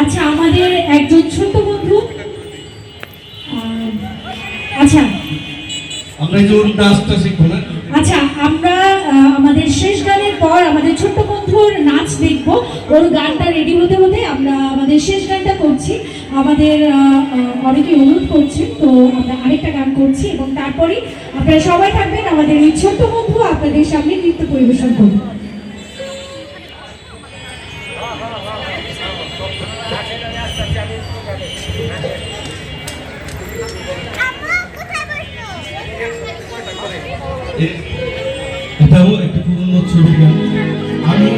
আচ্ছা আমাদের একজন ছোট্ট বন্ধু। আচ্ছা। আমরা ওর নাচটা শিখব না? আচ্ছা আমরা আমাদের শেষ গানের পর আমাদের ছোট্ট বন্ধুর নাচ দেখব। ওর গানটা রেডি হতে হতে আমরা আমাদের শেষ গানটা করছি। আমাদের অনেকে অনুরোধ করছে তো আমরা আরেকটা গান করছি এবং তারপরে আপনারা সবাই থাকবেন আমাদের এই ছোট্ট বন্ধু আপনাদের সামনে নৃত্য পরিবেশন করবে এটাও একটি পুরনো ছবি গান আমি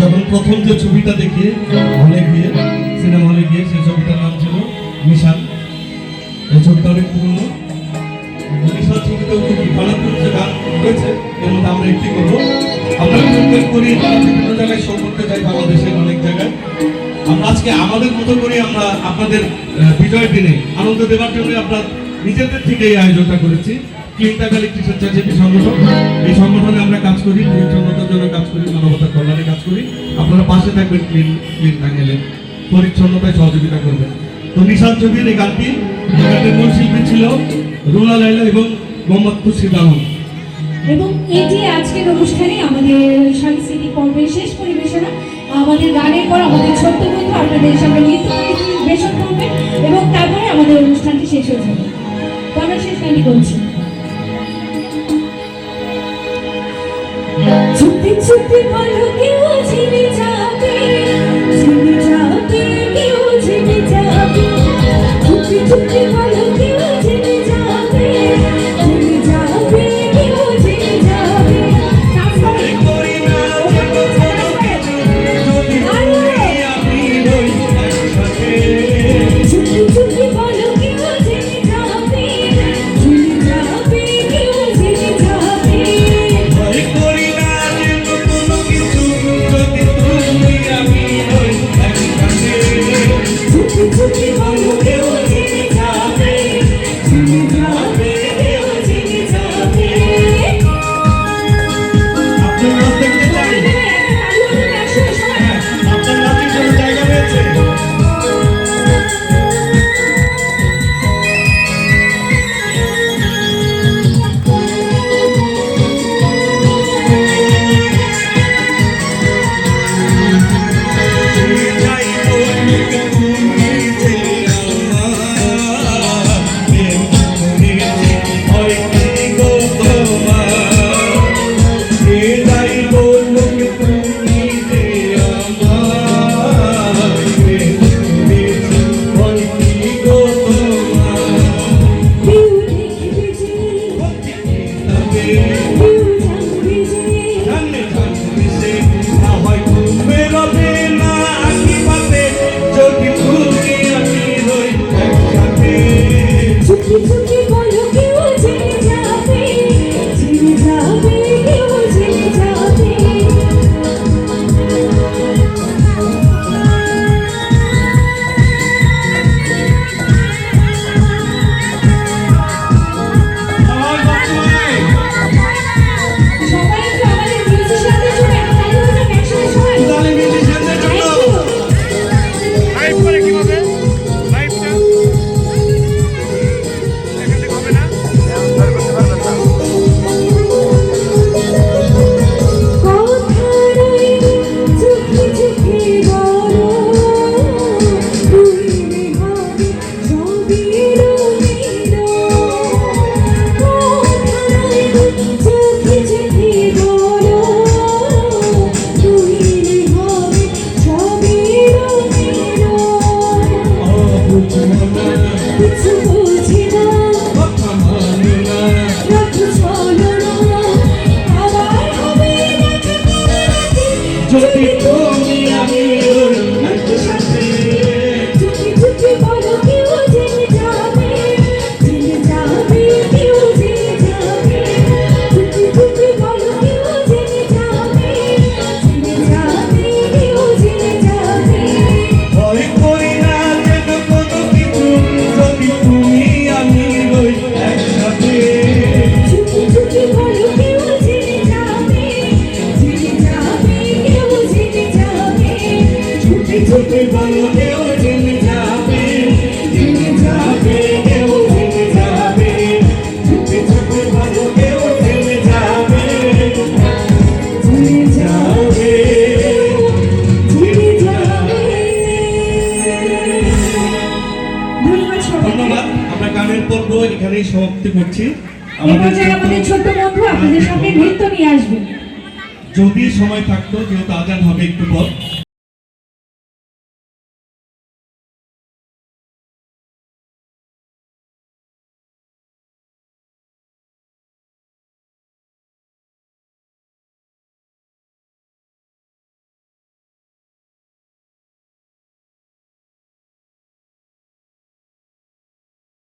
যখন প্রথম যে ছবিটা দেখি হলে গিয়ে সিনেমা হলে গিয়ে সেই ছবিটার নাম ছিল মিশান। এই ছবিটা অনেক পুরনো। মিশান ছবিতেও খুব যে গান রয়েছে এর মধ্যে আমরা একটি করব। আমরা প্রত্যেক করি বিভিন্ন জায়গায় শো করতে যাই বাংলাদেশের অনেক জায়গায়। আমরা আজকে আমাদের মতো করে আমরা আপনাদের আহ, বিজয়ের দিনে আনন্দ দেওয়ার জন্য আমরা নিজেদের থেকে এই আয়োজনটা করেছি। ক্লিনটা ইলেকট্রিশিয়ান চার্জেপি সংগঠন এই সংগঠনে আমরা কাজ করি পরিচ্ছন্নতার জন্য কাজ করি মানবতার কল্যাণে কাজ করি আপনারা পাশে থাকবেন ক্লিন ক্লিন টাঙ্গেলে পরিচ্ছন্নতায় সহযোগিতা করবেন তো নিশান ছবির এই গানটি গানের মূল শিল্পী ছিল রুলা লাইলা এবং মোহাম্মদ এবং এটি আজকের অনুষ্ঠানে আমাদের সাংস্কৃতিক পর্বের শেষ পরিবেশনা, আমাদের গানের পর আমাদের ছোট্ট বন্ধু আপনাদের সামনে নৃত্য পরিবেশন করবে এবং তারপরে আমাদের অনুষ্ঠানটি শেষ হয়ে যাবে। তো আমরা শেষ গানটি করছি। চুপি চুপি বলো কেউ ঝিমি যাবে যাবে যাবে ঝুঁকে ঝুঁকে যাবে যাবে যাবে ধন্যবাদ আমরা গানের পর্ব এখানেই সমাপ্তি করছি। যারা আমাদের ছোট্ট বন্ধু আপনাদের সামনে নৃত্য নিয়ে আসবেন যদি সময় থাকতো যেহেতু আজান হবে একটু পর।